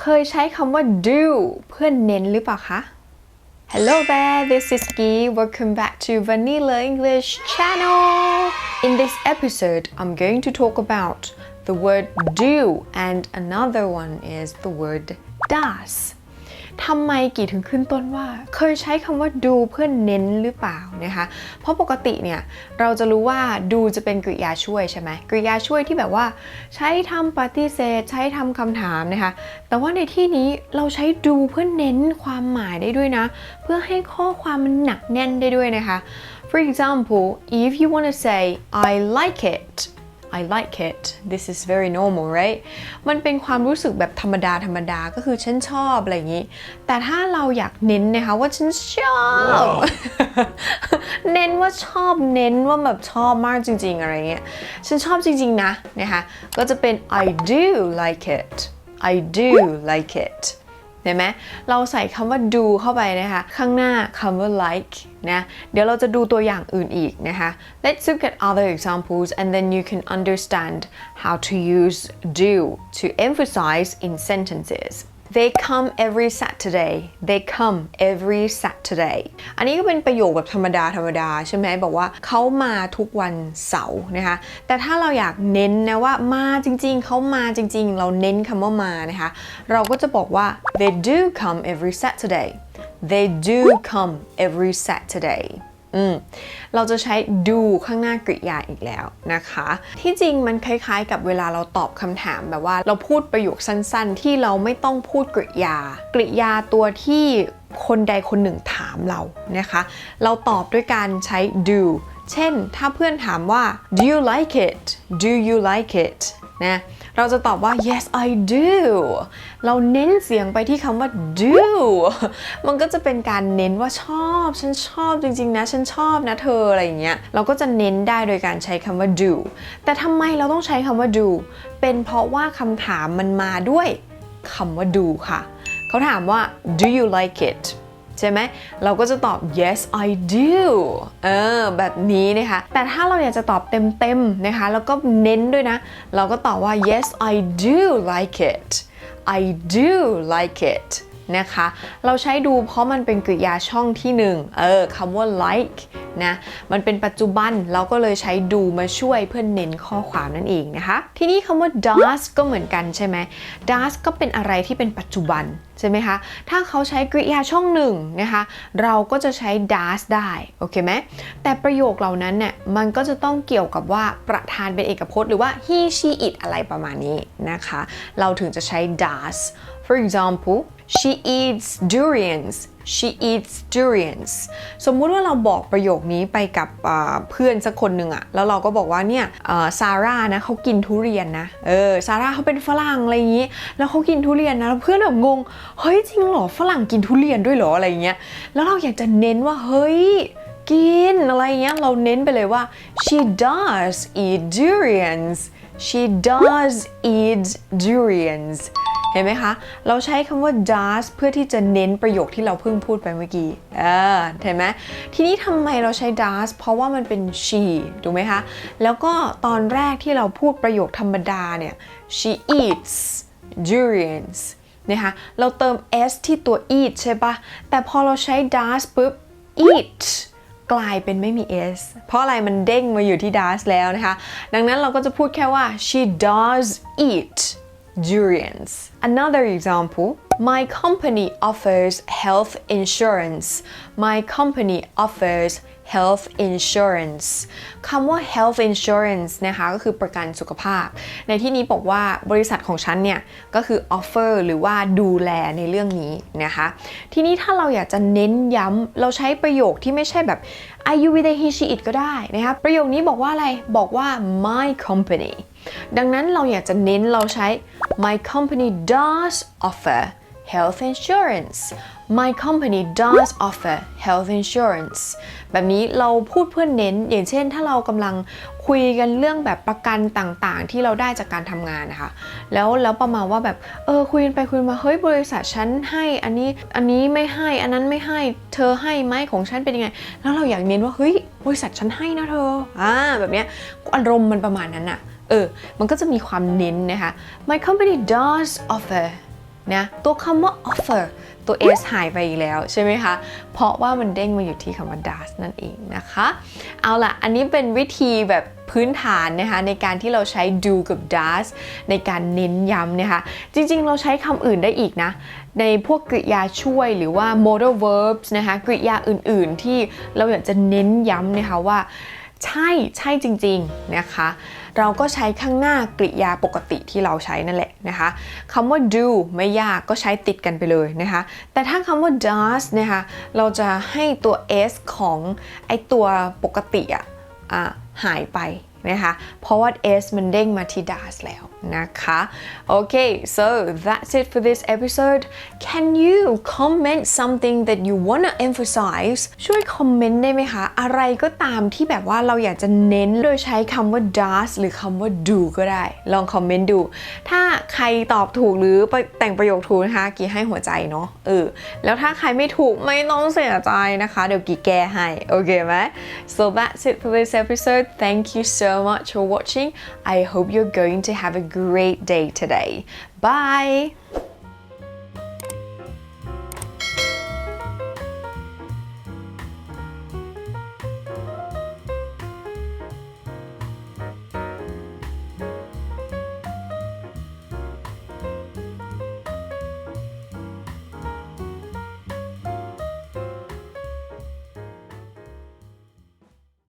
เคยใช้คำว่า do เพื่อเน้นหรือเปล่าคะ Hello there, this is Gi. Welcome back to Vanilla English channel. In this episode, I'm going to talk about the word do and another one is the word does. ทำไมกี่ถึงขึ้นต้นว่า เคยใช้คำว่า do เพื่อเน้นหรือเปล่านะคะ เพราะปกติเนี่ยเราจะรู้ว่า do จะเป็นกริยาช่วยใช่ไหมกริยาช่วยที่แบบว่า ใช้ทำปฏิเสธ ใช้ทำคำถามนะคะ แต่ว่าในที่นี้เราใช้ do เพื่อเน้นความหมายได้ด้วยนะ เพื่อให้ข้อความมันหนักแน่นได้ด้วยนะคะ For example if you want to say I like it I like it this is very normal right มันเป็นความรู้สึกแบบธรรมดาธรรมดาก็คือฉันชอบอะไรอย่างนี้ แต่ถ้าเราอยากเน้นนะคะว่าฉันชอบ เน้นว่าชอบเน้นว่าแบบชอบมากจริง ๆ อะไรเงี้ย ฉันชอบจริง ๆ นะนะคะ ก็จะเป็น I do like it I do like it เห็นไหมเราใส่คำว่า do เข้าไปนะคะ ข้างหน้าคำว่า like นะ เดี๋ยวเราจะดูตัวอย่างอื่นอีกนะคะ Let's look at other examples and then you can understand how to use do to emphasize in sentences They come every Saturday They come every Saturday อันนี้ก็เป็นประโยคแบบธรรมดาธรรมดาใช่ไหมบอกว่าเขามาทุกวันเสาร์นะคะ แต่ถ้าเราอยากเน้นนะว่ามาจริงๆ เขามาจริงๆ เราเน้นคำว่ามานะคะ เราก็จะบอกว่า they do come every Saturday they do come every Saturday อืมเราจะใช้ do ข้างหน้ากริยาอีกแล้วนะคะ ที่จริงมันคล้ายๆ กับเวลาเราตอบคำถามแบบว่าเราพูดประโยคสั้นๆ ที่เราไม่ต้องพูดกริยา กริยาตัวที่คนใดคนหนึ่งถามเรานะคะ เราตอบด้วยการใช้ do เช่น ถ้าเพื่อนถามว่า do you like it do you like it นะ เราจะตอบว่า yes I do เราเน้นเสียงไปที่คำว่า do มันก็จะเป็นการเน้นว่าชอบ ฉันชอบจริงๆนะ ฉันชอบนะเธออะไรอย่างเงี้ย เราก็จะเน้นได้โดยการใช้คำว่า do แต่ทำไมเราต้องใช้คำว่า do เป็นเพราะว่าคำถามมันมาด้วยคำว่า do ค่ะ เขาถามว่า do you like it ใช่ไหม เราก็จะตอบ yes I do เออแบบนี้นะคะ แต่ถ้าเราอยากจะตอบเต็มๆนะคะ แล้วก็เน้นด้วยนะ เราก็ตอบว่า yes I do like it I do like it นะคะ เราใช้ดูเพราะมันเป็นกริยาช่องที่หนึ่งเออคำว่า like นะมันเป็นปัจจุบันเราก็เลยใช้ดูมาช่วยเพื่อเน้นข้อความนั่นเองนะคะ ทีนี้คำว่า does ก็เหมือนกันใช่ไหม does ก็เป็นอะไรที่เป็นปัจจุบันใช่ไหมคะ ถ้าเขาใช้กริยาช่องหนึ่งนะคะ เราก็จะใช้ does ได้ โอเคไหม แต่ประโยคเหล่านั้นเนี่ยมันก็จะต้องเกี่ยวกับว่าประธานเป็นเอกพจน์หรือว่า he she it อะไรประมาณนี้นะคะ เราถึงจะใช้ does for example she eats durians she eats durians สมมุติว่าเราบอกประโยคนี้ไปกับเพื่อนสักคนหนึ่งอะแล้วเราก็บอกว่าเนี่ยซาร่านะเขากินทุเรียนนะ เออซาร่าเขาเป็นฝรั่งอะไรอย่างนี้ แล้วเขากินทุเรียนนะ แล้วเพื่อนแบบงง เฮ้ยจริงเหรอฝรั่งกินทุเรียนด้วยเหรออะไรอย่างเงี้ย แล้วเราอยากจะเน้นว่าเฮ้ยกินอะไรเงี้ย เราเน้นไปเลยว่า she does eat durians she does eat durians เห็นไหมคะ เราใช้คำว่า does เพื่อที่จะเน้นประโยคที่เราเพิ่งพูดไปเมื่อกี้เออเห็นไหมทีนี้ทำไมเราใช้ does เพราะว่ามันเป็น she ถูกไหมคะ แล้วก็ตอนแรกที่เราพูดประโยคธรรมดาเนี่ย she eats durians นะคะเราเติม s ที่ตัว eat ใช่ปะแต่พอเราใช้ does ปุ๊บ eat กลายเป็นไม่มี s เพราะอะไรมันเด้งมาอยู่ที่ does แล้วนะคะ ดังนั้นเราก็จะพูดแค่ว่า she does eat durians. Another example, my company offers health insurance. My company offers health insurance คำว่า health insurance นะคะก็คือประกันสุขภาพ ในที่นี้บอกว่าบริษัทของฉันเนี่ย ก็คือ offer หรือว่าดูแลในเรื่องนี้นะคะ ทีนี้ถ้าเราอยากจะเน้นย้ำเราใช้ประโยคที่ไม่ใช่แบบ I you with a he she it ก็ได้นะคะประโยคนี้บอกว่าอะไร บอกว่า my company ดังนั้นเราอยากจะเน้นเราใช้ my company does offer health insurance my company does offer health insurance แบบนี้เราพูดเพื่อเน้น อย่างเช่น ถ้าเรากำลังคุยกันเรื่องแบบประกันต่างๆ ที่เราได้จากการทำงานนะคะ แล้วแล้วประมาณว่าแบบเออคุยกันไปคุยมาเฮ้ยบริษัทฉันให้อันนี้อันนี้ไม่ให้อันนั้นไม่ให้เธอให้ไหมของฉันเป็นยังไง แล้วเราอยากเน้นว่าเฮ้ยบริษัทฉันให้นะเธออ่าแบบเนี้ยอารมณ์มันประมาณนั้นอะ เออ มันก็จะมีความเน้นนะคะ My company does offer นะตัวคำว่า offer ตัว s หายไปอีกแล้วใช่ไหมคะ เพราะว่ามันเด้งมาอยู่ที่คำว่า does นั่นเองนะคะ เอาล่ะ อันนี้เป็นวิธีแบบพื้นฐานนะคะในการที่เราใช้ do กับ does ในการเน้นย้ำนะคะ จริงๆ เราใช้คำอื่นได้อีกนะ ในพวกกริยาช่วยหรือว่า modal verbs นะคะกริยาอื่นๆ ที่เราอยากจะเน้นย้ำนะคะว่า ใช่ใช่จริงๆนะคะ เราก็ใช้ข้างหน้ากริยาปกติที่เราใช้นั่นแหละนะคะคำว่า do ไม่ยากก็ใช้ติดกันไปเลยนะคะ แต่ถ้าคำว่า does นะคะเราจะให้ตัว s ของไอตัวปกติอะอะหายไปนะคะ เพราะว่า s มันเด้งมาที่ does แล้ว นะคะโอเค so that's it for this episode can you comment something that you wanna emphasize ช่วยคอมเมนต์ได้ไหมคะ อะไรก็ตามที่แบบว่าเราอยากจะเน้นโดยใช้คำว่า does หรือคำว่า do ก็ได้ ลองคอมเมนต์ดู ถ้าใครตอบถูกหรือแต่งประโยคถูกนะคะ กี่ให้หัวใจเนาะเออแล้วถ้าใครไม่ถูกไม่ต้องเสียใจนะคะ เดี๋ยวกี่แก้ให้ โอเคไหม so that's it for this episode thank you so much for watching I hope you're going to have a great day today. Bye